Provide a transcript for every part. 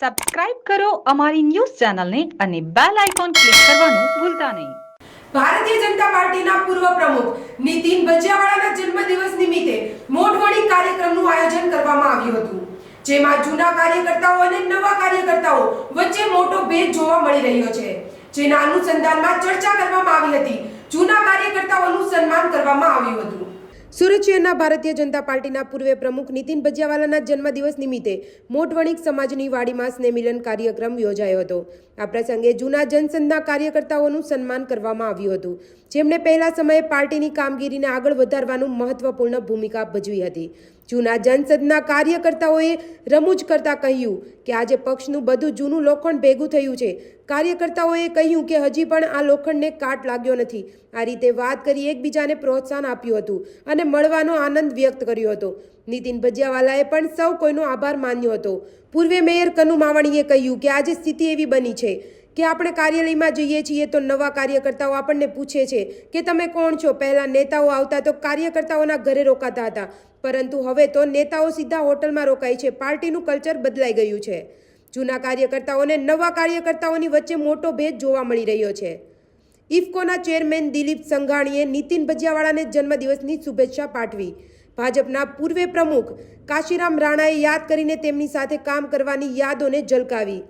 Subscribe કરો અમારી news ચેનલને અને બેલ આઇકોન ક્લિક કરવાનું ભૂલતા નહીં. ભારતીય જનતા પાર્ટીના પૂર્વ પ્રમુખ નીતિન ભજીયાવાળાના જન્મદિવસ નિમિત્તે મોઢવણી કાર્યક્રમનું આયોજન કરવામાં આવ્યું હતું. જેમાં જૂના કાર્યકર્તાઓ અને નવા કાર્યકર્તાઓ વચ્ચે મોટો ભેદ જોવા મળી રહ્યો છે. જેના અનુસંધાનમાં ચર્ચા કરવામાં આવી હતી. જૂના કાર્યકર્તાઓનું સન્માન કરવામાં આવ્યું હતું. સુરત શહેરના ભારતીય જનતા પાર્ટીના પૂર્વે પ્રમુખ નીતિન ભજીયાવાલાના જન્મદિવસ નિમિત્તે મોટ વણિક સમાજની વાડીમાં સ્નેહમિલન કાર્યક્રમ યોજાયો હતો. આ પ્રસંગે જૂના જનસંઘના કાર્યકર્તાઓનું સન્માન કરવામાં આવ્યું હતું. જેમણે પહેલા સમયે પાર્ટીની કામગીરીને આગળ વધારવાનું મહત્વપૂર્ણ ભૂમિકા ભજવી હતી. જૂના જનસંઘના કાર્યકર્તાઓએ રમૂજ કરતા કહ્યું કે આજે પક્ષનું બધું જૂનું લોખંડ ભેગું થયું છે. કાર્યકર્તાઓએ કહ્યું કે હજી પણ આ લોખંડને કાટ લાગ્યો નથી. આ રીતે વાત કરી એકબીજાને પ્રોત્સાહન આપ્યું હતું અને મળવાનો આનંદ વ્યક્ત કર્યો હતો. નીતિન ભજીયાવાલાએ પણ સૌ કોઈનો આભાર માન્યો હતો. પૂર્વે મેયર કનુ માવાણીએ કહ્યું કે આજે સ્થિતિ એવી બની છે કે આપણે કાર્યાલયમાં જઈએ છીએ તો નવા કાર્યકર્તાઓ આપણને પૂછે છે કે તમે કોણ છો? પહેલાં નેતાઓ આવતા તો કાર્યકર્તાઓના ઘરે રોકાતા હતા. પરંતુ હવે તો નેતાઓ સીધા હોટલમાં રોકાય છે. પાર્ટીનું કલ્ચર બદલાઈ ગયું છે. જૂના કાર્યકર્તાઓને નવા કાર્યકર્તાઓની વચ્ચે મોટો ભેદ જોવા મળી રહ્યો છે. ઇફકોના ચેરમેન દિલીપ સંઘાણીએ નીતિન ભજીયાવાળાને જન્મદિવસની શુભેચ્છા પાઠવી. ભાજપના પૂર્વે પ્રમુખ કાશીરામ રાણાએ યાદ કરીને તેમની સાથે કામ કરવાની યાદોને ઝલકાવી.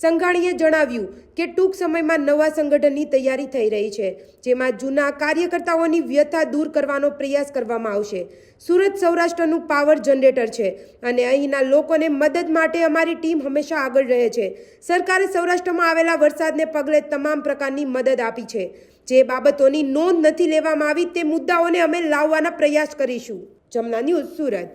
સંઘાણીએ જણાવ્યું કે ટૂંક સમયમાં નવા સંગઠનની તૈયારી થઈ રહી છે, જેમાં જૂના કાર્યકર્તાઓની વ્યથા દૂર કરવાનો પ્રયાસ કરવામાં આવશે. સુરત સૌરાષ્ટ્રનું પાવર જનરેટર છે અને અહીંના લોકોને મદદ માટે અમારી ટીમ હંમેશા આગળ રહે છે. સરકારે સૌરાષ્ટ્રમાં આવેલા વરસાદને પગલે તમામ પ્રકારની મદદ આપી છે. જે બાબતોની નોંધ નથી લેવામાં આવી તે મુદ્દાઓને અમે લાવવાના પ્રયાસ કરીશું. જમના ન્યૂઝ સુરત.